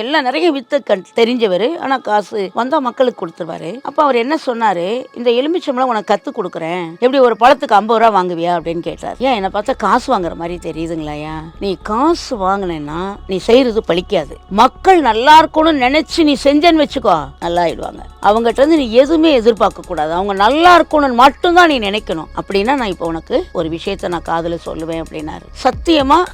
எல்லாம் நிறைய வித்து கண் தெரிஞ்சவர். ஆனால் காசு வந்தால் மக்களுக்கு கொடுத்துருவாரு. அப்போ அவர் என்ன சொன்னார்? இந்த எலுமிச்சம்பளம் உனக்கு கற்றுக் கொடுக்குறேன். எப்படி ஒரு பழத்துக்கு ஐம்பது ரூபா வாங்குவியா? அப்படின்னு கேட்டார். ஏன் என்னை பார்த்தா காசு வாங்குற மாதிரி தெரியுதுங்களாயா நீ காசு வாங்கினேன்னா நீ செய்கிறது பழிக்காது. மக்கள் நல்லா இருக்கணும்னு நினச்சி நீ செஞ்சேன்னு வச்சுக்கோ. நல்லா ஆயிடுவாங்க. அவங்ககிட்ட இருந்து நீ எதுவுமே எதிர்பார்க்க கூடாது. அவங்க நல்லா இருக்கணும்னு மட்டும்தான் நீ நினைக்கணும். அப்படின்னா நான் இப்போ உனக்கு ஒரு விஷயத்த நான் காதில் சொல்லுவேன் அப்படின்னாரு. சத்தியமாக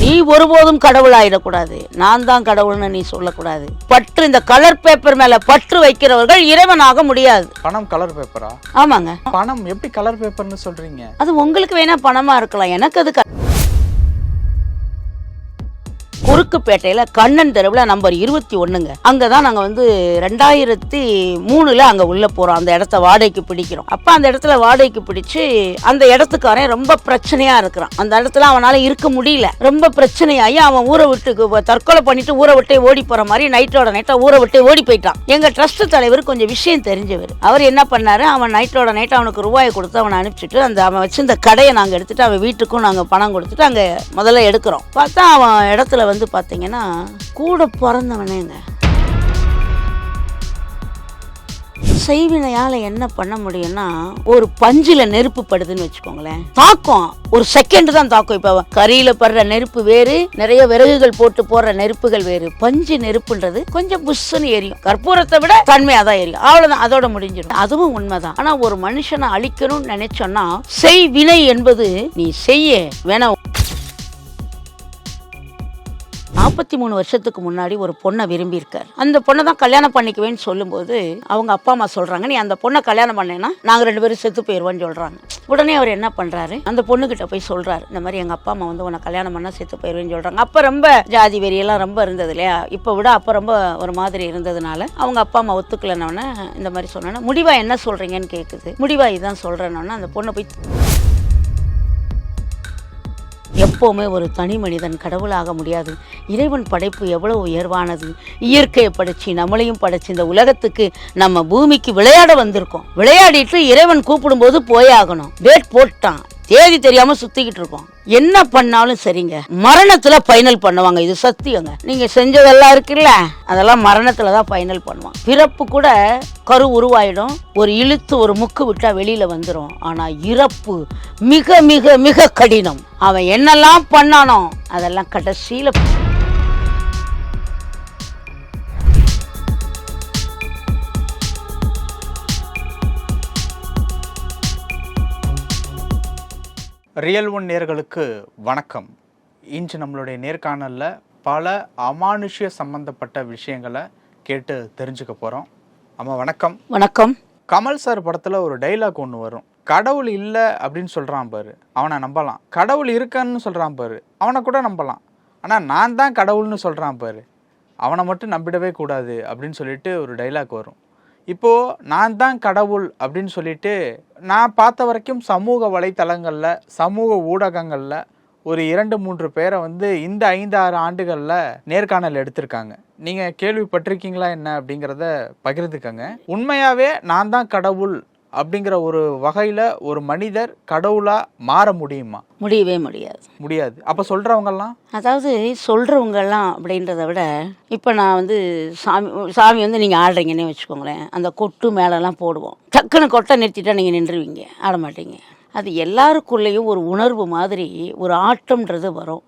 நீ ஒருபோதும் கடவுள் ஆயிடக்கூடாது நான் தான் கடவுள்னு நீ சொல்லக்கூடாது. பற்று இந்த கலர் பேப்பர் மேல பற்று வைக்கிறவர்கள் இறைவனாக முடியாது. பணம் கலர் பேப்பரா ஆமாங்க. பணம் எப்படி கலர் பேப்பர்னு சொல்றீங்க? அது உங்களுக்கு வேணா பணமா இருக்கலாம். எனக்கு அது குறுக்குப்பேட்டையில் கண்ணன் தெருவில் நம்பர் இருபத்தி ஒன்றுங்க அங்கே தான் நாங்கள் வந்து ரெண்டாயிரத்தி மூணில் அங்கே உள்ளே போகிறோம் அந்த இடத்த வாடகைக்கு பிடிக்கிறோம். அப்போ அந்த இடத்துல வாடகைக்கு பிடிச்சி அந்த இடத்துக்காரன் ரொம்ப பிரச்சனையாக இருக்கிறான். அந்த இடத்துல அவனால் இருக்க முடியல. ரொம்ப பிரச்சனையாகி அவன் ஊரை விட்டு தற்கொலை பண்ணிட்டு ஊரை விட்டே ஓடி போகிற மாதிரி நைட்டோட நைட்டாக ஊரை விட்டே ஓடி போயிட்டான். எங்கள் ட்ரஸ்ட் தலைவர் கொஞ்சம் விஷயம் தெரிஞ்சவர். அவர் என்ன பண்ணார்? அவன் நைட்டோட நைட்டு அவனுக்கு ரூபாயை கொடுத்து அவனை அனுப்பிச்சிட்டு அந்த அவன் வச்சிருந்த கடையை நாங்கள் எடுத்துகிட்டு அவன் வீட்டுக்கும் நாங்கள் பணம் கொடுத்துட்டு அங்கே முதல்ல எடுக்கிறோம். பார்த்தா அவன் இடத்துல வந்து பார்த்தீங்கன்னா கூட பிறந்தவனேங்க. செய்வினையால என்ன பண்ண முடியும்னா ஒரு பஞ்சுல நெருப்பு படுதுன்னு வச்சுக்கோங்களேன். தாக்கம் ஒரு செகண்ட் தான் தாக்கம். இப்போ கரியில படுற நெருப்பு வேறு நிறைய விறகுகள் போட்டு போடுற நெருப்புகள் வேறு. பஞ்சு நெருப்புன்றது கொஞ்சம் புஷ்ஷுன்னு எரியும். கற்பூரத்தை விட தன்மையாக தான் எரியும். அவ்வளோதான் அதோட முடிஞ்சிடும். அதுவும் உண்மைதான். ஆனால் ஒரு மனுஷனை அழிக்கணும்னு நினைச்சோன்னா செய் வினை என்பது நீ செய்ய வேணா நாற்பத்தி மூணு வருஷத்துக்கு முன்னாடி ஒரு பொண்ணை விரும்பியிருக்கார். அந்த பொண்ணை தான் கல்யாணம் பண்ணிக்குவேன்னு சொல்லும்போது அவங்க அப்பா அம்மா சொல்கிறாங்க நீ அந்த பொண்ணை கல்யாணம் பண்ணேன்னா நாங்கள் ரெண்டு பேரும் செத்து போயிடுவோன்னு சொல்கிறாங்க உடனே அவர் என்ன பண்ணுறாரு அந்த பொண்ணுக்கிட்ட போய் சொல்கிறார் இந்த மாதிரி எங்கள் அப்பா அம்மா வந்து உன்னை கல்யாணம் பண்ணால் செத்து போயிடுவேன்னு சொல்கிறாங்க அப்போ ரொம்ப ஜாதி வெறியெல்லாம் ரொம்ப இருந்தது இல்லையா? இப்போ விட அப்போ ரொம்ப ஒரு மாதிரி இருந்ததுனால அவங்க அப்பா அம்மா ஒத்துக்கலன்னொன்னே இந்த மாதிரி சொன்னோன்னே முடிவா என்ன சொல்கிறீங்கன்னு கேட்குது முடிவா இதான் சொல்கிறேன்னொன்னே அந்த பொண்ணை போய் எப்போவுமே ஒரு தனி மனிதன் கடவுளாக முடியாது. இறைவன் படைப்பு எவ்வளவு உயர்வானது. இயற்கையை படைச்சு நம்மளையும் படைச்சு இந்த உலகத்துக்கு நம்ம பூமிக்கு விளையாட வந்திருக்கோம். விளையாடிட்டு இறைவன் கூப்பிடும்போது போயாகணும். டேட் போட்டான். தேதி தெரியாமல் சுற்றிக்கிட்டு இருக்கோம். என்ன பண்ணாலும் சரிங்க. மரணத்துல ஃபைனல் பண்ணுவாங்க. இது சத்தியங்க. நீங்க செஞ்சதெல்லாம் இருக்குல்ல அதெல்லாம் மரணத்துல தான் ஃபைனல் பண்ணுவான் பிறப்பு கூட கரு உருவாயிடும். ஒரு இழுத்து ஒரு முக்கு விட்டா வெளியில வந்துடும் ஆனா இறப்பு மிக மிக மிக கடினம். அவன் என்னெல்லாம் பண்ணானோ அதெல்லாம் கடைசியில ரியல் ஒன் நேர்களுக்கு வணக்கம். இன்று நம்மளுடைய நேர்காணலில் பல அமானுஷ்ய சம்பந்தப்பட்ட விஷயங்களை கேட்டு தெரிஞ்சுக்க போகிறோம் அம்மா வணக்கம். வணக்கம். கமல் சார் படத்தில் ஒரு டைலாக் ஒன்று வரும். கடவுள் இல்லை அப்படின்னு சொல்கிறான் பாரு. அவனை நம்பலாம். கடவுள் இருக்கான்னு சொல்கிறான் பாரு. அவனை கூட நம்பலாம். ஆனால் நான் தான் கடவுள்னு சொல்கிறான் பாரு. அவனை மட்டும் நம்பிடவே கூடாது அப்படின்னு சொல்லிட்டு ஒரு டைலாக் வரும். இப்போது நான் தான் கடவுள் அப்படின்னு சொல்லிட்டு நான் பார்த்த வரைக்கும் சமூக வலைத்தளங்களில் சமூக ஊடகங்களில் ஒரு இரண்டு மூன்று பேரை வந்து இந்த ஐந்து ஆறு ஆண்டுகளில் நேர்காணல் எடுத்திருக்காங்க. நீங்கள் கேள்விப்பட்டிருக்கீங்களா என்ன அப்படிங்கிறத பகிர்ந்துக்கங்க. உண்மையாகவே நான் தான் கடவுள் அப்படிங்கிற ஒரு வகையில் ஒரு மனிதர் கடவுளாக மாற முடியுமா? முடியவே முடியாது. முடியாது. அப்போ சொல்கிறவங்கெல்லாம் அதாவது சொல்கிறவங்கெல்லாம் அப்படின்றத விட இப்போ நான் வந்து சாமி சாமி வந்து நீங்கள் ஆடுறீங்கன்னே வச்சுக்கோங்களேன். அந்த கொட்டு மேலெல்லாம் போடுவோம். டக்குன்னு கொட்டை நிறுத்திட்டா நீங்கள் நின்றுவீங்க. ஆட மாட்டீங்க அது எல்லாருக்குள்ளேயும் ஒரு உணர்வு மாதிரி ஒரு ஆட்டம்ன்றது வரும்.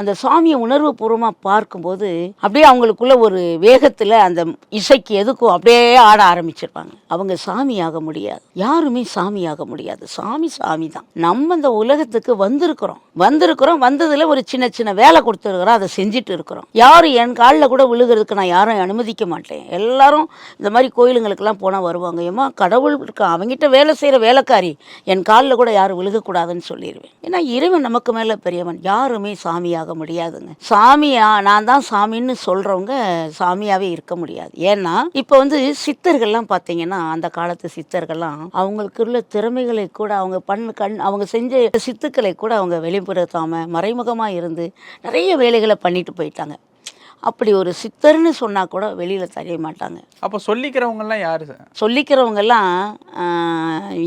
அந்த சாமியை உணர்வு பூர்வமாக பார்க்கும்போது அப்படியே அவங்களுக்குள்ள ஒரு வேகத்தில் அந்த இசைக்கு எதுக்கும் அப்படியே ஆட ஆரம்பிச்சிருப்பாங்க. அவங்க சாமியாக முடியாது. யாருமே சாமியாக முடியாது. சாமி சாமி தான் நம்ம இந்த உலகத்துக்கு வந்திருக்கிறோம். வந்திருக்கிறோம் வந்ததில் ஒரு சின்ன சின்ன வேலை கொடுத்துருக்குறோம் அதை செஞ்சுட்டு இருக்கிறோம். யாரும் என் காலில் கூட விழுகிறதுக்கு நான் யாரும் அனுமதிக்க மாட்டேன். எல்லாரும் இந்த மாதிரி கோயிலுங்களுக்கெல்லாம் போனால் வருவாங்க. ஏமா கடவுள் இருக்கா அவங்ககிட்ட வேலை செய்கிற வேலைக்காரி என் காலில் கூட யாரும் விழுகக்கூடாதுன்னு சொல்லிடுவேன் ஏன்னா இறைவன் நமக்கு மேலே பெரியவன். யாருமே சாமியாக முடியாதுங்க. சாமியா நான் தான் சாமின்னு சொல்கிறவங்க சாமியாகவே இருக்க முடியாது. ஏன்னா இப்போ வந்து சித்தர்கள்லாம் பார்த்தீங்கன்னா அந்த காலத்து சித்தர்கள்லாம் அவங்களுக்கு உள்ள திறமைகளை கூட அவங்க பண்ண கண் அவங்க செஞ்ச சித்துக்களை கூட அவங்க வெளிப்படுத்தாம மறைமுகமாக இருந்து நிறைய வேலைகளை பண்ணிட்டு போயிட்டாங்க. அப்படி ஒரு சித்தர்னு சொன்னா கூட வெளியில தெரிய மாட்டாங்க. அப்போ சொல்லிக்கிறவங்கெல்லாம் யாரு சொல்லிக்கிறவங்கெல்லாம்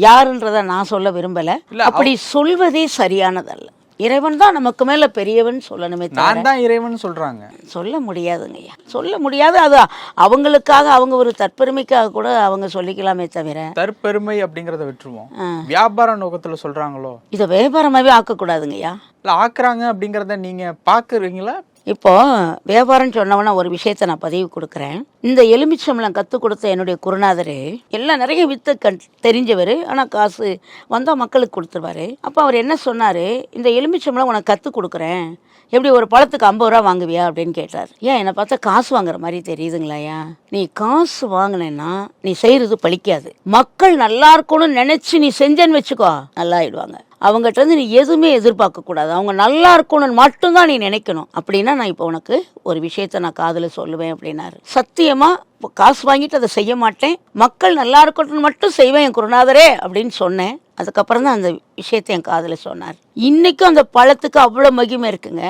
யாருன்றத நான் சொல்ல விரும்பல. அப்படி சொல்வதே சரியானதல்ல. இறைவன் தான் நமக்கு மேல பெரியவன் சொல்லணுமே நான் தான் இறைவன் சொல்றாங்க. சொல்ல முடியாதுங்கய்யா சொல்ல முடியாது. அது அவங்களுக்காக அவங்க ஒரு தற்பெருமைக்காக கூட அவங்க சொல்லிக்கலாமே தவிர. தற்பெருமை அப்படிங்கறத விட்டுருவோம். வியாபார நோக்கத்துல சொல்றாங்களோ? இதை வியாபாரமாகவே ஆக்கக்கூடாதுங்கய்யா இல்ல ஆக்குறாங்க அப்படிங்கறத நீங்க பாக்குறீங்களா? இப்போ வியாபாரம் சொன்னவன ஒரு விஷயத்தை நான் பதிவு கொடுக்குறேன். இந்த எலுமிச்சம்பளம் கற்றுக் கொடுத்த என்னுடைய குருநாதர் எல்லாம் நிறைய வித்து கண் தெரிஞ்சவர் ஆனால் காசு வந்தால் மக்களுக்கு கொடுத்துருவாரு. அப்போ அவர் என்ன சொன்னார்? இந்த எலுமிச்சம்பளம் உனக்கு கற்றுக் கொடுக்குறேன். எப்படி ஒரு பழத்துக்கு ஐம்பது ரூபா வாங்குவியா? அப்படின்னு கேட்டார். ஏன் என்னை பார்த்தா காசு வாங்குற மாதிரி தெரியுதுங்களாயா நீ காசு வாங்கினேன்னா நீ செய்கிறது பழிக்காது. மக்கள் நல்லா இருக்கணும்னு நினச்சி நீ செஞ்சேன்னு வச்சுக்கோ. நல்லா ஆயிடுவாங்க. அவங்ககிட்ட இருந்து நீ எதுவுமே எதிர்பார்க்கக்கூடாது. அவங்க நல்லா இருக்கணும்னு மட்டும்தான் நீ நினைக்கணும். அப்படின்னா நான் இப்போ உனக்கு ஒரு விஷயத்த நான் காதில் சொல்லுவேன் அப்படின்னாரு. சத்தியமாக இப்போ காசு வாங்கிட்டு அதை செய்ய மாட்டேன். மக்கள் நல்லா இருக்கணும்னு மட்டும் செய்வேன் என் குருநாதரே அப்படின்னு சொன்னேன். அதுக்கப்புறம் தான் அந்த விஷயத்தை என் காதில் சொன்னார். இன்றைக்கும் அந்த பழத்துக்கு அவ்வளோ மகிமை இருக்குங்க.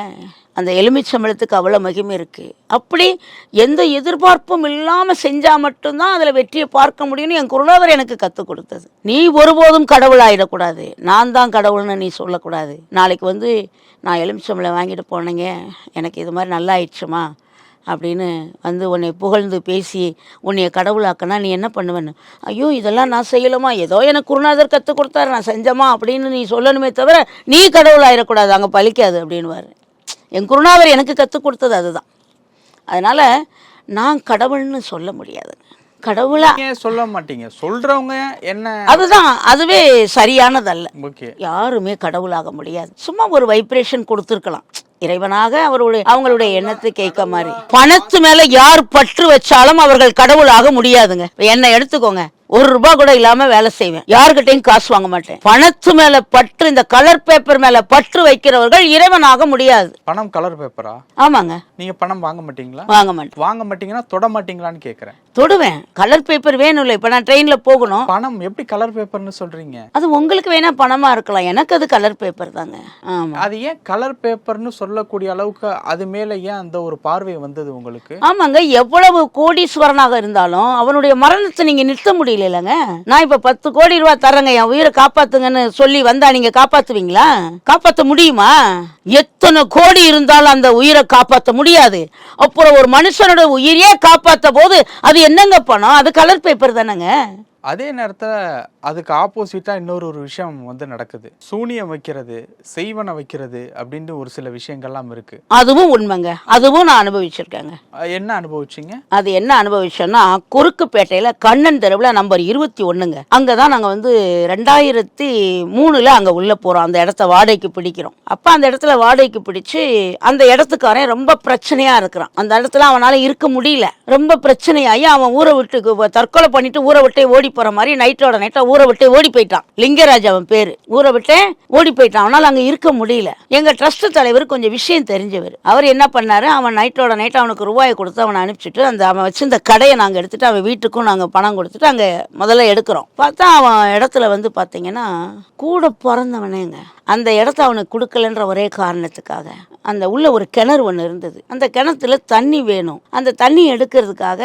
அந்த எலுமிச்சம்பழத்துக்கு அவ்வளோ மகிமை இருக்குது அப்படி எந்த எதிர்பார்ப்பும் இல்லாமல் செஞ்சால் மட்டும்தான் அதில் வெற்றியை பார்க்க முடியும்னு என் குருநாதர் எனக்கு கற்றுக் கொடுத்தது. நீ ஒருபோதும் கடவுள் ஆகிடக்கூடாது நான் தான் கடவுள்னு நீ சொல்லக்கூடாது. நாளைக்கு வந்து நான் எலுமிச்சம்பழம் வாங்கிட்டு போனேங்க. எனக்கு இது மாதிரி நல்லா ஆயிடுச்சுமா? அப்படின்னு வந்து உன்னை புகழ்ந்து பேசி உன்னைய கடவுளாக்கினா நீ என்ன பண்ணுவேன்னு? ஐயோ இதெல்லாம் நான் செய்யலாமா? ஏதோ எனக்கு குருநாதர் கற்றுக் கொடுத்தாரு. நான் செஞ்சமா? அப்படின்னு நீ சொல்லணுமே தவிர நீ கடவுள் ஆயிடக்கூடாது. அங்கே பழிக்காது அப்படின்னுவார். என் குருநாதர் எனக்கு கற்றுக் கொடுத்தது அதுதான். அதனால் நான் கடவுள்னு சொல்ல முடியாது. கடவுளா சொல்ல மாட்டீங்க. சொல்றவங்க என்ன? அதுதான். அதுவே சரியானதல்ல. யாருமே கடவுளாக முடியாது. சும்மா ஒரு வைப்ரேஷன் கொடுத்துருக்கலாம். இறைவனாக அவருடைய அவங்களுடைய எண்ணத்தை கேட்க மாதிரி. பணத்து மேல யார் பற்று வச்சாலும் அவர்கள் கடவுளாக முடியாதுங்க. என்னை எடுத்துக்கோங்க. ஒரு ரூபாய் கூட இல்லாம வேலை செய்வேன். யாருக்கிட்டையும் காசு வாங்க மாட்டேன். பணத்து மேல பற்று இந்த கலர் பேப்பர் மேல பற்று வைக்கிறவர்கள் இறைவனாக முடியாது. பணம் கலர் பேப்பரா ஆமாங்க. நீங்க பணம் வாங்க மாட்டீங்களா? வாங்க மாட்டேன். வாங்க மாட்டீங்கன்னா தொட மாட்டீங்களான்னு கேக்குறேன். தொடுவேன். கலர் பேப்பர் வேணும்ல இப்ப நான் ட்ரெயின்ல போகணும். பணம் எப்படி கலர் பேப்பர்னு சொல்றீங்க? அது உங்களுக்கு வேணா பணமா இருக்கலாம். எனக்கு அது கலர் பேப்பர் தாங்க. ஆமா. அது ஏன் கலர் பேப்பர்னு சொல்லக்கூடிய அளவுக்கு அது மேல ஏன் அந்த ஒரு பார்வை வந்தது உங்களுக்கு? ஆமாங்க. எவ்வளவு கோடீஸ்வரனாக இருந்தாலும் அவனுடைய மரணத்தை நீங்க நிறுத்த இல்லைங்க. நான் இப்ப பத்து கோடி ரூபாய் தரேங்க என் உயிரை காப்பாத்துங்கன்னு சொல்லி வந்தா நீங்க காப்பாத்துவீங்களா? காப்பாத்த முடியுமா? எத்தனை கோடி இருந்தாலும் அந்த உயிரை காப்பாத்த முடியாது. அப்புறம் ஒரு மனுஷனோட உயிரையே காப்பாத்த போது அது என்னங்க பணம்? அது கலர் பேப்பர் தானேங்க. அதே நேரத்துல அதுக்கு ஆப்போசிட்டா இன்னொரு ஒரு விஷயம் வந்து நடக்குது. சூனியம் வைக்கிறது செய்வன வைக்கிறது அப்படின்னு ஒரு சில விஷயங்கள்லாம் இருக்கு. அதுவும் உண்மைங்க. அதுவும் நான் அனுபவிச்சிருக்கேங்க. என்ன அனுபவிச்சீங்க? அது என்ன அனுபவிச்சோன்னா குறுக்குப்பேட்டையில் கண்ணன் தெருவில் நம்பர் இருபத்தி ஒன்றுங்க அங்கே தான் நாங்கள் வந்து ரெண்டாயிரத்தி மூணில் அங்கே உள்ளே போகிறோம் அந்த இடத்த வாடகைக்கு பிடிக்கிறோம். அப்போ அந்த இடத்துல வாடகைக்கு பிடிச்சு அந்த இடத்துக்காரன் ரொம்ப பிரச்சனையாக இருக்கிறான். அந்த இடத்துல அவனால் இருக்க முடியல. ரொம்ப பிரச்சனையாகி அவன் ஊரை விட்டு தற்கொலை பண்ணிட்டு ஊரை விட்டே ஓடி போகிற மாதிரி நைட்டோட நைட்டாக ஊரை விட்டு ஓடி போயிட்டான். லிங்கராஜ் அவன் பேர். ஊரை விட்டே ஓடி போயிட்டான். அவனால் அங்கே இருக்க முடியல. எங்கள் ட்ரஸ்ட் தலைவர் கொஞ்சம் விஷயம் தெரிஞ்சவர். அவர் என்ன பண்ணார்? அவன் நைட்டோட நைட் அவனுக்கு ரூபாயை கொடுத்து அவனை அனுப்பிச்சிட்டு அந்த அவன் வச்சிருந்த கடையை நாங்கள் எடுத்துட்டு அவன் வீட்டுக்கும் நாங்கள் பணம் கொடுத்துட்டு அங்கே முதல்ல எடுக்கிறோம். பார்த்தா அவன் இடத்துல வந்து பார்த்தீங்கன்னா கூட பிறந்தவனேங்க. அந்த இடத்த அவனுக்கு கொடுக்கலன்ற ஒரே காரணத்துக்காக. அந்த உள்ள ஒரு கிணறு ஒன்று இருந்தது. அந்த கிணத்துல தண்ணி வேணும். அந்த தண்ணி எடுக்கிறதுக்காக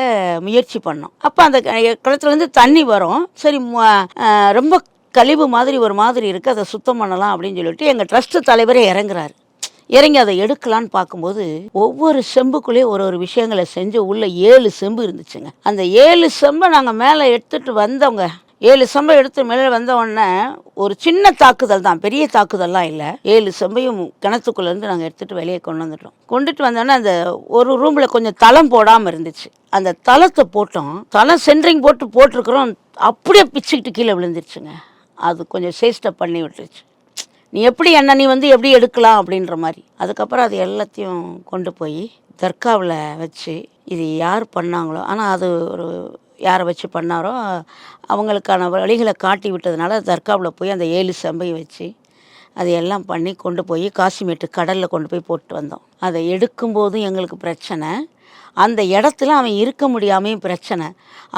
முயற்சி பண்ணோம். அப்போ அந்த கிணத்துலேருந்து தண்ணி வரும். சரி ரொம்ப கழிவு மாதிரி ஒரு மாதிரி இருக்குது அதை சுத்தம் பண்ணலாம் அப்படின்னு சொல்லிட்டு எங்கள் ட்ரஸ்ட் தலைவரே இறங்குறாரு. இறங்கி அதை எடுக்கலான்னு பார்க்கும்போது ஒவ்வொரு செம்புக்குள்ளேயும் ஒரு ஒரு விஷயங்களை செஞ்சு உள்ள ஏழு செம்பு இருந்துச்சுங்க. அந்த ஏழு செம்பை நாங்கள் மேலே எடுத்துட்டு வந்தவங்க ஏழு செம்பை எடுத்து மேலே வந்த உடனே ஒரு சின்ன தாக்குதல் தான் பெரிய தாக்குதல்லாம் இல்லை. ஏழு செம்பையும் கிணத்துக்குள்ளேருந்து நாங்கள் எடுத்துகிட்டு வெளியே கொண்டு வந்துட்டோம். கொண்டுட்டு வந்தோடனே அந்த ஒரு ரூமில் கொஞ்சம் தளம் போடாமல் இருந்துச்சு. அந்த தளத்தை போட்டோம். தளம் சென்ட்ரிங் போட்டு போட்டிருக்கிறோம். அப்படியே பிச்சுக்கிட்டு கீழே விழுந்துருச்சுங்க. அது கொஞ்சம் சேஸ்டப் பண்ணி விட்டுருச்சு. நீ எப்படி என்ன நீ வந்து எப்படி எடுக்கலாம் அப்படின்ற மாதிரி. அதுக்கப்புறம் அது எல்லாத்தையும் கொண்டு போய் தர்காவில் வச்சு இது யார் பண்ணாங்களோ ஆனால் அது ஒரு யாரை வச்சு பண்ணாரோ அவங்களுக்கான வழிகளை காட்டி விட்டதுனால தர்காவில் போய் அந்த ஏழு செம்பை வச்சு அதை எல்லாம் பண்ணி கொண்டு போய் காசிமேட்டு கடலில் கொண்டு போய் போட்டு வந்தோம். அதை எடுக்கும்போதும் எங்களுக்கு பிரச்சனை. அந்த இடத்துல அவன் இருக்க முடியாமையும் பிரச்சனை.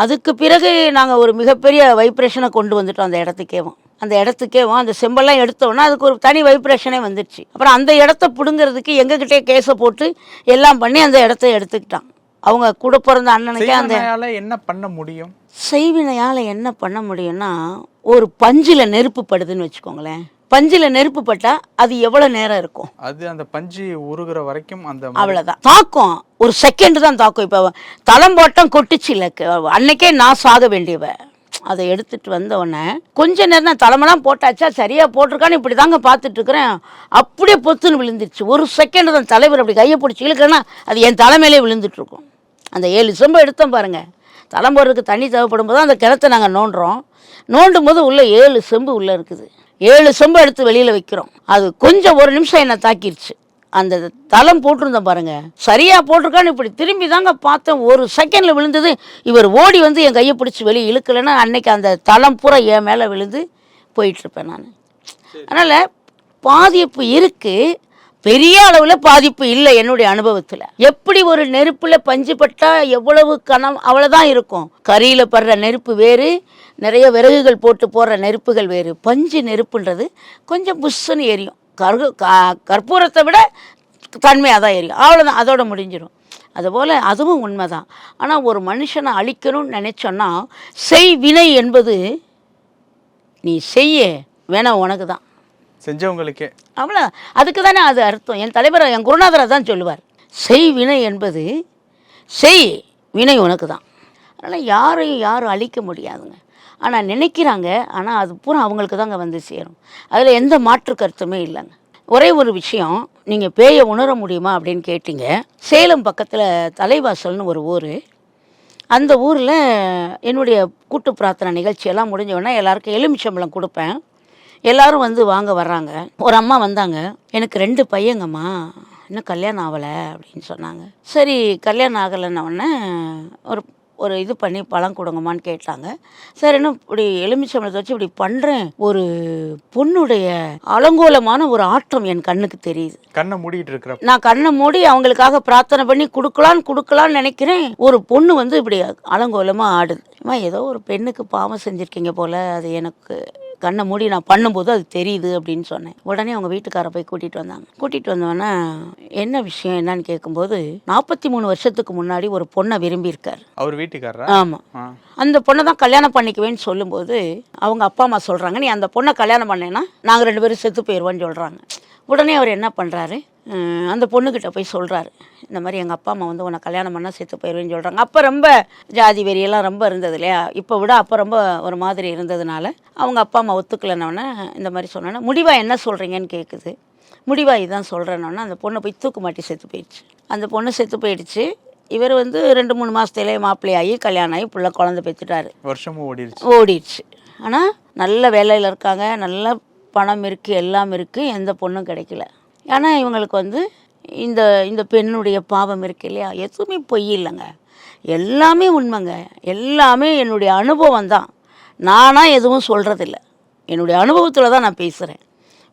அதுக்கு பிறகு நாங்கள் ஒரு மிகப்பெரிய வைப்ரேஷனை கொண்டு வந்துட்டோம் அந்த இடத்துக்கேவும் அந்த இடத்துக்கேவும் அந்த செம்பெல்லாம் எடுத்தோன்னா அதுக்கு ஒரு தனி வைப்ரேஷனே வந்துடுச்சு அப்புறம் அந்த இடத்த பிடுங்கிறதுக்கு எங்ககிட்டே கேஸை போட்டு எல்லாம் பண்ணி அந்த இடத்த எடுத்துக்கிட்டான். அவங்க கூட பிறந்த அண்ணனுக்கே அந்த என்ன பண்ண முடியும்? செய்வினையால் என்ன பண்ண முடியும்னா ஒரு பஞ்சில் நெருப்பு படுதுன்னு வச்சுக்கோங்களேன். பஞ்சில் நெருப்பு பட்டா அது எவ்வளோ நேரம் இருக்கும்? அது அந்த பஞ்சு உருகுற வரைக்கும் அந்த அவ்வளோதான் தாக்கம். ஒரு செகண்ட் தான் தாக்கம். இப்போ தளம் போட்டம் கொட்டுச்சு இல்லை அன்னைக்கே நான் சாக வேண்டியவ. அதை எடுத்துட்டு வந்த கொஞ்ச நேரம் தான் தலைமெல்லாம் போட்டாச்சா சரியாக போட்டிருக்கான்னு இப்படி தாங்க பார்த்துட்டு இருக்கிறேன் அப்படியே பொத்துன்னு விழுந்துருச்சு. ஒரு செகண்ட் தான் தலைவர் அப்படி கையை பிடிச்சி இழுக்கிறேன்னா அது என் தலைமையிலே விழுந்துட்டுருக்கும். அந்த ஏழு செம்பு எடுத்தோம் பாருங்கள் தலைமுறைக்கு தண்ணி தேவைப்படும் போது அந்த கிணத்தை நாங்கள் நோண்டுறோம். நோண்டும் போது உள்ளே ஏழு செம்பு உள்ளே இருக்குது. ஏழு செம்பு எடுத்து வெளியில் வைக்கிறோம். அது கொஞ்சம் ஒரு நிமிஷம் என்னை தாக்கிருச்சு. அந்த தளம் போட்டிருந்தேன் பாருங்க. சரியா போட்டிருக்கான்னு இப்படி திரும்பி தாங்க பார்த்தேன். ஒரு செகண்ட்ல விழுந்தது. இவர் ஓடி வந்து என் கையை பிடிச்சி வெளியே இழுக்கலைன்னா அன்னைக்கு அந்த தளம் பூரா என் மேலே விழுந்து போயிட்டு இருப்பேன் நான் அதனால பாதிப்பு இருக்கு. பெரிய அளவில் பாதிப்பு இல்லை என்னுடைய அனுபவத்தில். எப்படி ஒரு நெருப்பில் பஞ்சு பட்டா எவ்வளவு கனம் அவ்வளோதான் இருக்கும். கரியில் படுற நெருப்பு வேறு நிறைய விறகுகள் போட்டு போடுற நெருப்புகள் வேறு. பஞ்சு நெருப்புன்றது கொஞ்சம் புஷ்ஷுன்னு எரியும். கருகு க- கற்பூரத்தை விட தன்மையாக தான் எரியும் அவ்வளோதான் அதோட முடிஞ்சிடும் அதுபோல் அதுவும் உண்மைதான். ஆனால் ஒரு மனுஷனை அழிக்கணும்னு நினச்சோன்னா செய் வினை என்பது நீ செய்ய வேணா உனக்கு தான் செஞ்சவங்களுக்கே. அவ்வளோ அதுக்கு தானே அது அர்த்தம். என் தலைவர் என் குருநாதரை தான் சொல்லுவார். செய் வினை என்பது செய் வினை உனக்கு தான் அதனால் யாரையும் யாரும் அழிக்க முடியாதுங்க. ஆனால் நினைக்கிறாங்க ஆனால் அது பூரா அவங்களுக்கு தாங்க வந்து சேரும். அதில் எந்த மாற்று கருத்துமே இல்லைங்க. ஒரே ஒரு விஷயம் நீங்கள் பேயை உணர முடியுமா அப்படின்னு கேட்டீங்க. சேலம் பக்கத்தில் தலைவாசல்னு ஒரு ஊர். அந்த ஊரில் என்னுடைய கூட்டு பிரார்த்தனை நிகழ்ச்சியெல்லாம் முடிஞ்ச எல்லாருக்கும் எலுமிச்சம்பளம் கொடுப்பேன். எல்லாரும் வந்து வாங்க வர்றாங்க. ஒரு அம்மா வந்தாங்க. எனக்கு ரெண்டு பையங்கம்மா. இன்னும் கல்யாணம் ஆகலை. அப்படின்னு சொன்னாங்க. சரி கல்யாணம் ஆகலைன்ன உடனே ஒரு ஒரு இது பண்ணி பழம் கொடுங்கம்மான்னு கேட்டாங்க. சரி இன்னும் இப்படி எலுமிச்சம்பழத்தை வச்சு இப்படி பண்ணுறேன் ஒரு பொண்ணுடைய அலங்கோலமான ஒரு ஆட்டம் என் கண்ணுக்கு தெரியுது. கண்ணை மூடிட்டு இருக்கிற நான் கண்ணை மூடி அவங்களுக்காக பிரார்த்தனை பண்ணி கொடுக்கலான்னு கொடுக்கலான்னு நினைக்கிறேன். ஒரு பொண்ணு வந்து இப்படி அலங்கோலமாக ஆடுது. ஏதோ ஒரு பெண்ணுக்கு பாவம் செஞ்சுருக்கீங்க போல் அது எனக்கு கண்ணை மூடி நான் பண்ணும்போது அது தெரியுது அப்படின்னு சொன்னேன். உடனே அவங்க வீட்டுக்கார போய் கூட்டிகிட்டு வந்தாங்க. கூட்டிகிட்டு வந்தோடனே என்ன விஷயம் என்னன்னு கேட்கும்போது நாற்பத்தி மூணு வருஷத்துக்கு முன்னாடி ஒரு பொண்ணை விரும்பியிருக்காரு. அவர் வீட்டுக்காரரா? ஆமாம் அந்த பொண்ணை தான் கல்யாணம் பண்ணிக்குவேன்னு சொல்லும்போது அவங்க அப்பா அம்மா சொல்கிறாங்க நீ அந்த பொண்ணை கல்யாணம் பண்ணேன்னா நாங்கள் ரெண்டு பேரும் செத்து போயிடுவோன்னு சொல்கிறாங்க உடனே அவர் என்ன பண்ணுறாரு அந்த பொண்ணுக்கிட்ட போய் சொல்கிறாரு இந்த மாதிரி எங்கள் அப்பா அம்மா வந்து உன்னை கல்யாணம் பண்ணால் செத்து போயிடுவேன்னு சொல்கிறாங்க அப்போ ரொம்ப ஜாதி வெறியெல்லாம் ரொம்ப இருந்தது இல்லையா? இப்போ விட அப்போ ரொம்ப ஒரு மாதிரி இருந்ததுனால அவங்க அப்பா அம்மா ஒத்துக்கலைன்னொன்னே இந்த மாதிரி சொன்னோன்னே முடிவா என்ன சொல்கிறீங்கன்னு கேட்குது முடிவா இதான் சொல்கிறேன்னொன்னே அந்த பொண்ணை போய் தூக்கு மாட்டி செத்து போயிடுச்சு. அந்த பொண்ணு செத்து போயிடுச்சு. இவர் வந்து ரெண்டு மூணு மாதத்துலேயே மாப்பிள்ளையாகி கல்யாணம் ஆகி புள்ள குழந்தை பெற்றுட்டாரு. வருஷமும் ஓடிடுச்சு. ஓடிடுச்சு. ஆனால் நல்ல வேலையில் இருக்காங்க. நல்ல பணம் இருக்குது எல்லாம் இருக்குது எந்த பொண்ணும் கிடைக்கல. ஆனால் இவங்களுக்கு வந்து இந்த இந்த பெண்ணுடைய பாவம் இருக்கு இல்லையா? எதுவுமே பொய் இல்லைங்க. எல்லாமே உண்மைங்க. எல்லாமே என்னுடைய அனுபவம் தான் நானாக எதுவும் சொல்கிறதில்ல என்னுடைய அனுபவத்தில் தான் நான் பேசுகிறேன்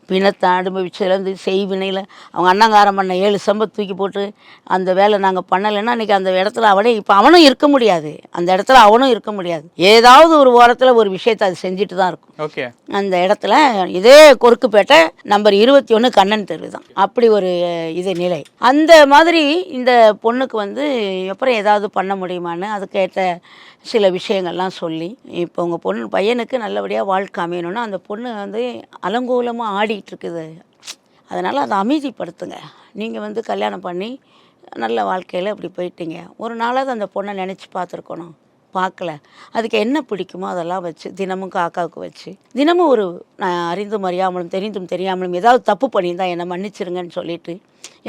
பிணத்தை அனுபவிச்சதுலேருந்து செய்வினையில் அவங்க அண்ணங்காரம் பண்ண ஏழு சம்பத் தூக்கி போட்டு அந்த வேலை நாங்கள் பண்ணலைன்னா இன்றைக்கி அந்த இடத்துல அவனே இப்போ அவனும் இருக்க முடியாது. அந்த இடத்துல அவனும் இருக்க முடியாது. ஏதாவது ஒரு ஓரத்தில் ஒரு விஷயத்தை அது செஞ்சுட்டு தான் இருக்கும். ஓகே. அந்த இடத்துல இதே கொருக்குப்பேட்டை நம்பர் இருபத்தி ஒன்று கண்ணன் தெரு தான். அப்படி ஒரு இது நிலை. அந்த மாதிரி இந்த பொண்ணுக்கு வந்து அப்புறம் ஏதாவது பண்ண முடியுமான்னு அதுக்கேற்ற சில விஷயங்கள்லாம் சொல்லி இப்போ உங்கள் பொண்ணு பையனுக்கு நல்லபடியாக வாழ்க்கை அமையணும்னா அந்த பொண்ணு வந்து அலங்கோலமாக ஆடிட்டு இருக்குது அதனால் அதை அமைதிப்படுத்துங்க. நீங்கள் வந்து கல்யாணம் பண்ணி நல்ல வாழ்க்கையில் இப்படி போயிட்டீங்க. ஒரு நாளாவது அந்த பொண்ணை நினச்சி பார்த்துருக்கணும். பார்க்கல. அதுக்கு என்ன பிடிக்குமோ அதெல்லாம் வச்சு தினமும் காக்காவுக்கு வச்சு. தினமும் ஒரு நான் அறிந்தும் அறியாமலும் தெரிந்தும் தெரியாமலும் ஏதாவது தப்பு பண்ணியிருந்தால் என்னை மன்னிச்சிருங்கன்னு சொல்லிட்டு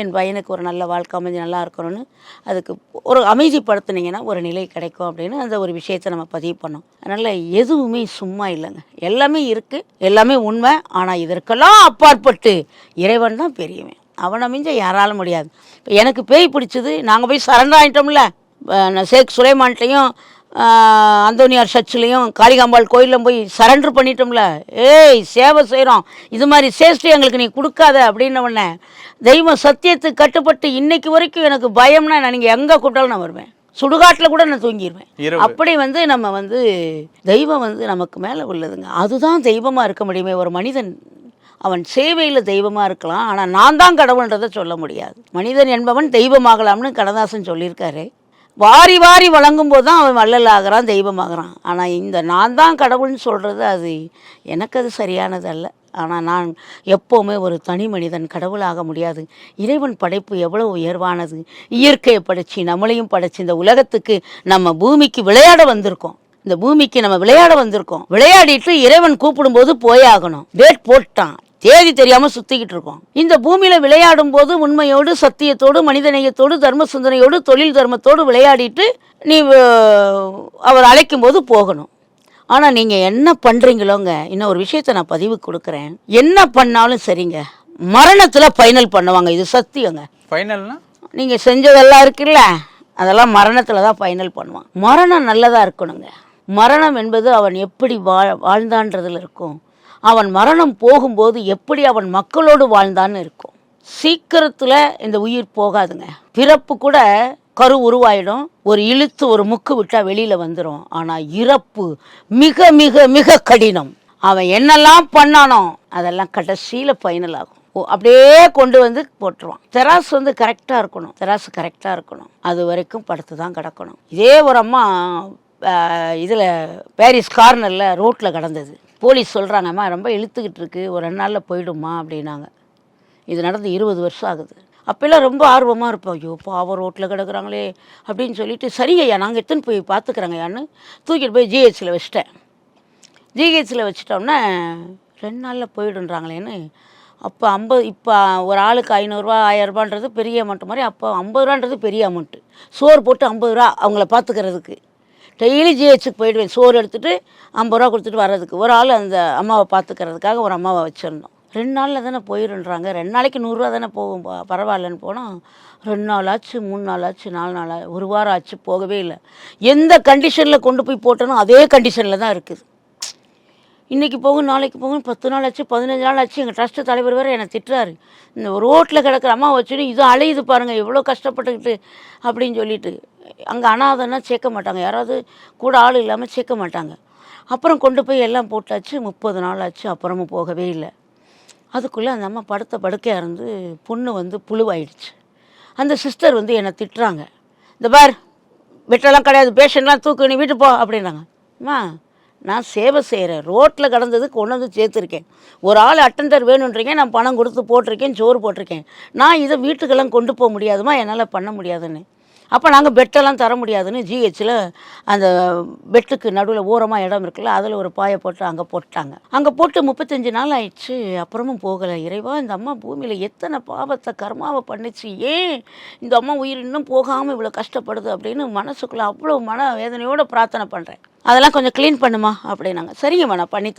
என் பையனுக்கு ஒரு நல்ல வாழ்க்கை அமைஞ்சு நல்லா இருக்கணும்னு அதுக்கு ஒரு அமைதிப்படுத்துனீங்கன்னா ஒரு நிலை கிடைக்கும் அப்படின்னு அந்த ஒரு விஷயத்தை நம்ம பதிவு பண்ணோம். அதனால் எதுவுமே சும்மா இல்லைங்க. எல்லாமே இருக்குது எல்லாமே உண்மை. ஆனால் இதற்கெல்லாம் அப்பாற்பட்டு இறைவன் தான் பெரியவன். அவனை மிஞ்ச யாராலும் முடியாது. இப்போ எனக்கு பேய் பிடிச்சது நாங்கள் போய் சரண்டர் ஆகிட்டோம்ல சேக் சுலைமான்ட்டையும் அந்தோனியார் சர்ச்சிலையும் காளிகாம்பாள் கோயிலும் போய் சரண்டர் பண்ணிட்டோம்ல. ஏய் சேவை செய்கிறோம் இது மாதிரி சேஷ்டி எங்களுக்கு நீ கொடுக்காத அப்படின்ன உடனே தெய்வம் சத்தியத்துக்கு கட்டுப்பட்டு இன்னைக்கு வரைக்கும் எனக்கு பயம்னா நான் நீங்கள் எங்கே கூப்பிட்டாலும் நான் வருவேன். சுடுகாட்டில் கூட நான் தூங்கிடுவேன் அப்படி வந்து நம்ம வந்து தெய்வம் வந்து நமக்கு மேலே உள்ளதுங்க. அதுதான் தெய்வமாக இருக்க முடியுமே ஒரு மனிதன். அவன் சேவையில் தெய்வமாக இருக்கலாம். ஆனால் நான் தான் கடவுள்ன்றதை சொல்ல முடியாது. மனிதன் என்பவன் தெய்வமாகலாம்னு கடதாசன் சொல்லியிருக்காரு. வாரி வாரி வழங்கும் போது தான் அவன் வள்ளல் ஆகிறான் தெய்வமாகறான். ஆனால் இந்த நான் தான் கடவுள்னு சொல்கிறது அது எனக்கு அது சரியானது அல்ல. ஆனால் நான் எப்போவுமே ஒரு தனி மனிதன் கடவுளாக முடியாது. இறைவன் படைப்பு எவ்வளோ உயர்வானது. இயற்கையை படைச்சி நம்மளையும் படைச்சி இந்த உலகத்துக்கு நம்ம பூமிக்கு விளையாட வந்திருக்கோம். இந்த பூமிக்கு நம்ம விளையாட வந்திருக்கோம். விளையாடிட்டு இறைவன் கூப்பிடும்போது போயாகணும். டேட் போட்டான். தேதி தெரியாம சுத்திக்கிட்டு இருக்கோம். இந்த பூமியில விளையாடும் போது உண்மையோடு சத்தியத்தோடு மனிதநேயத்தோடு தர்ம சிந்தனையோடு தொழில் தர்மத்தோடு விளையாடிட்டு நீ அவர் அழைக்கும் போது போகணும். ஆனா நீங்க என்ன பண்றீங்களோங்க? இன்னும் ஒரு விஷயத்த நான் பதிவு கொடுக்குறேன். என்ன பண்ணாலும் சரிங்க. மரணத்துல ஃபைனல் பண்ணுவாங்க. இது சத்தியங்க. ஃபைனல்னா நீங்கள் செஞ்சதெல்லாம் இருக்குல்ல? அதெல்லாம் மரணத்தில் தான் ஃபைனல் பண்ணுவான். மரணம் நல்லதாக இருக்கணுங்க. மரணம் என்பது அவன் எப்படி வாழ் வாழ்ந்தான்றதுல இருக்கும். அவன் மரணம் போகும்போது எப்படி அவன் மக்களோடு வாழ்ந்தான்னு இருக்கும். சீக்கிரத்தில் இந்த உயிர் போகாதுங்க. பிறப்பு கூட கரு உருவாயிடும். ஒரு இழுத்து ஒரு முக்கு விட்டால் வெளியில் வந்துடும் ஆனால் இறப்பு மிக மிக மிக கடினம். அவன் என்னெல்லாம் பண்ணானோ அதெல்லாம் கடைசியில் ஃபைனல் ஆகும். ஓ, அப்படியே கொண்டு வந்து போட்டுருவான். தெராசு வந்து கரெக்டாக இருக்கணும். தெராசு கரெக்டாக இருக்கணும். அது வரைக்கும் படுத்து தான் கிடக்கணும். இதே ஒரு அம்மா இதில் பாரிஸ் கார்னரில் ரோட்டில் கிடந்தது. போலீஸ் சொல்கிறாங்கம்மா ரொம்ப இழுத்துக்கிட்டு இருக்கு ஒரு ரெண்டு நாளில் போயிடுமா அப்படின்னாங்க. இது நடந்து இருபது வருஷம் ஆகுது. அப்போல்லாம் ரொம்ப ஆர்வமாக இருப்போம். ஐயோ பாவம் ரோட்டில் கிடக்குறாங்களே அப்படின்னு சொல்லிட்டு சரி ஐயா நாங்கள் எத்தனை போய் பார்த்துக்குறோங்க ஐயான்னு தூக்கிட்டு போய் ஜிஹெச்சில் வச்சிட்டேன். ஜிஹெச்சில் வச்சிட்டோம்னா ரெண்டு நாளில் போயிடுன்றாங்களேன்னு அப்போ ஐம்பது இப்போ ஒரு ஆளுக்கு ஐநூறுரூவா ஆயிரரூபான்றது பெரிய அமௌண்ட் மாதிரி அப்போ ஐம்பது ரூபான்றது பெரிய அமௌண்ட்டு சோறு போட்டு ஐம்பது ரூபா அவங்கள பார்த்துக்கிறதுக்கு டெய்லி ஜிஹெச்சுக்கு போயிடுவேன் சோறு எடுத்துகிட்டு ஐம்பது ரூபா கொடுத்துட்டு வர்றதுக்கு. ஒரு ஆள் அந்த அம்மாவை பார்த்துக்கிறதுக்காக ஒரு அம்மாவை வச்சுருந்தோம் ரெண்டு நாளில் தானே போயிடுன்றாங்க ரெண்டு நாளைக்கு நூறுரூவா தானே போகும். பரவாயில்லன்னு போனால் ரெண்டு நாள் ஆச்சு மூணு நாள் ஆச்சு நாலு நாள் ஒரு வாரம் ஆச்சு போகவே இல்லை. எந்த கண்டிஷனில் கொண்டு போய் போட்டனோ அதே கண்டிஷனில் தான் இருக்குது. இன்றைக்கி போகும் நாளைக்கு போகும் பத்து நாள் ஆச்சு பதினஞ்சு நாள் ஆச்சு. எங்கள் ட்ரஸ்ட்டு தலைவர் வேறு என்னை திட்டுறாரு. இந்த ரோட்டில் கிடக்கிற அம்மா வச்சுன்னு இது அலையுது பாருங்கள் எவ்வளோ கஷ்டப்பட்டுக்கிட்டு அப்படின்னு சொல்லிட்டு. அங்கே அனாதைன்னா சேர்க்க மாட்டாங்க. யாராவது கூட ஆள் இல்லாமல் சேர்க்க மாட்டாங்க. அப்புறம் கொண்டு போய் எல்லாம் போட்டாச்சு. முப்பது நாள் ஆச்சு. அப்புறமும் போகவே இல்லை. அதுக்குள்ளே அந்த அம்மா படுத்த படுக்கையாக இருந்து பொண்ணு வந்து புழுவாயிடுச்சு. அந்த சிஸ்டர் வந்து என்னை திட்டுறாங்க. இந்த பார் வெட்டெல்லாம் கிடையாது. பேஷண்ட்லாம் தூக்கு. நீ வீட்டு போ. அப்படின்னாங்க. அம்மா நான் சேவை செய்கிறேன் ரோட்டில் கடந்தது கொண்டு வந்து சேர்த்துருக்கேன். ஒரு ஆள் அட்டெண்டர் வேணுன்றீங்க நான் பணம் கொடுத்து போட்டிருக்கேன் சோறு போட்டிருக்கேன். நான் இதை வீட்டுக்கெல்லாம் கொண்டு போக முடியாதுமா என்னால் பண்ண முடியாதுன்னு. அப்போ நாங்கள் பெட்டெல்லாம் தர முடியாதுன்னு ஜிஹெச்சில் அந்த பெட்டுக்கு நடுவில் ஓரமாக இடம் இருக்குல்ல அதில் ஒரு பாயை போட்டு அங்கே போட்டாங்க. அங்கே போட்டு முப்பத்தஞ்சு நாள் ஆயிடுச்சு அப்புறமும் போகலை. இறைவா இந்த அம்மா பூமியில் எத்தனை பாவத்தை கர்மாவை பண்ணிச்சு ஏன் இந்த அம்மா உயிர் இன்னும் போகாமல் இவ்வளோ கஷ்டப்படுது அப்படின்னு மனசுக்குள்ளே அவ்வளோ மன வேதனையோடு பிரார்த்தனை பண்ணுறேன் அதெல்லாம் கொஞ்சம் க்ளீன் பண்ணுமா? அப்படின்னாங்க. சரிங்கம்மா நான் பண்ணி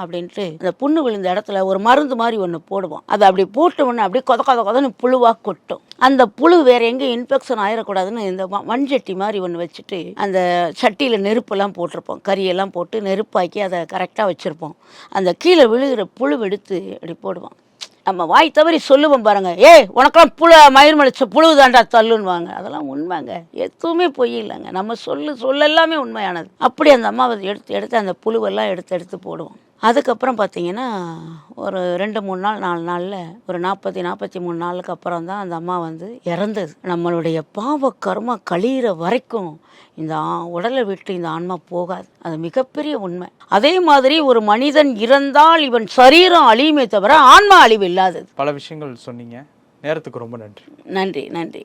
அப்படின்ட்டு அந்த புண்ணு விழுந்த இடத்துல ஒரு மருந்து மாதிரி ஒன்று போடுவோம். அதை அப்படி போட்ட அப்படியே கொத கொத கொதன்னு புழுவாக கொட்டும். அந்த புழு வேற எங்கேயும் இன்ஃபெக்ஷன் ஆயிடக்கூடாதுன்னு இந்த மண்சட்டி மாதிரி ஒன்று வச்சுட்டு அந்த சட்டியில் நெருப்பெல்லாம் போட்டிருப்போம். கறியெல்லாம் போட்டு நெருப்பாக்கி அதை கரெக்டாக வச்சுருப்போம். அந்த கீழே விழுகிற புழு எடுத்து அப்படி போடுவோம். நம்ம வாய் தவறி சொல்லுவோம் பாருங்க. ஏய் உனக்கெல்லாம் புழு மயிர் மலிச்ச புழு தாண்டா தள்ளுன்னுவாங்க. அதெல்லாம் உண்மைங்க. எதுவுமே பொய் இல்லைங்க. நம்ம சொல்லு சொல்ல எல்லாமே உண்மையானது. அப்படி அந்த அம்மாவை எடுத்து எடுத்து அந்த புழுவெல்லாம் எடுத்து எடுத்து போடுவோம். அதுக்கப்புறம் பார்த்தீங்கன்னா ஒரு ரெண்டு மூணு நாள் நாலு நாளில் ஒரு நாற்பத்தி நாற்பத்தி மூணு நாளுக்கு அப்புறம் தான் அந்த அம்மா வந்து இறந்தது. நம்மளுடைய பாவ கர்மா கழியிற வரைக்கும் இந்த உடலை விட்டு இந்த ஆன்மா போகாது. அது மிகப்பெரிய உண்மை. அதே மாதிரி ஒரு மனிதன் இறந்தால் இவன் சரீரம் அழியுமே தவிர ஆன்மா அழிவு இல்லாதது. பல விஷயங்கள் சொன்னீங்க. நேரத்துக்கு ரொம்ப நன்றி. நன்றி நன்றி.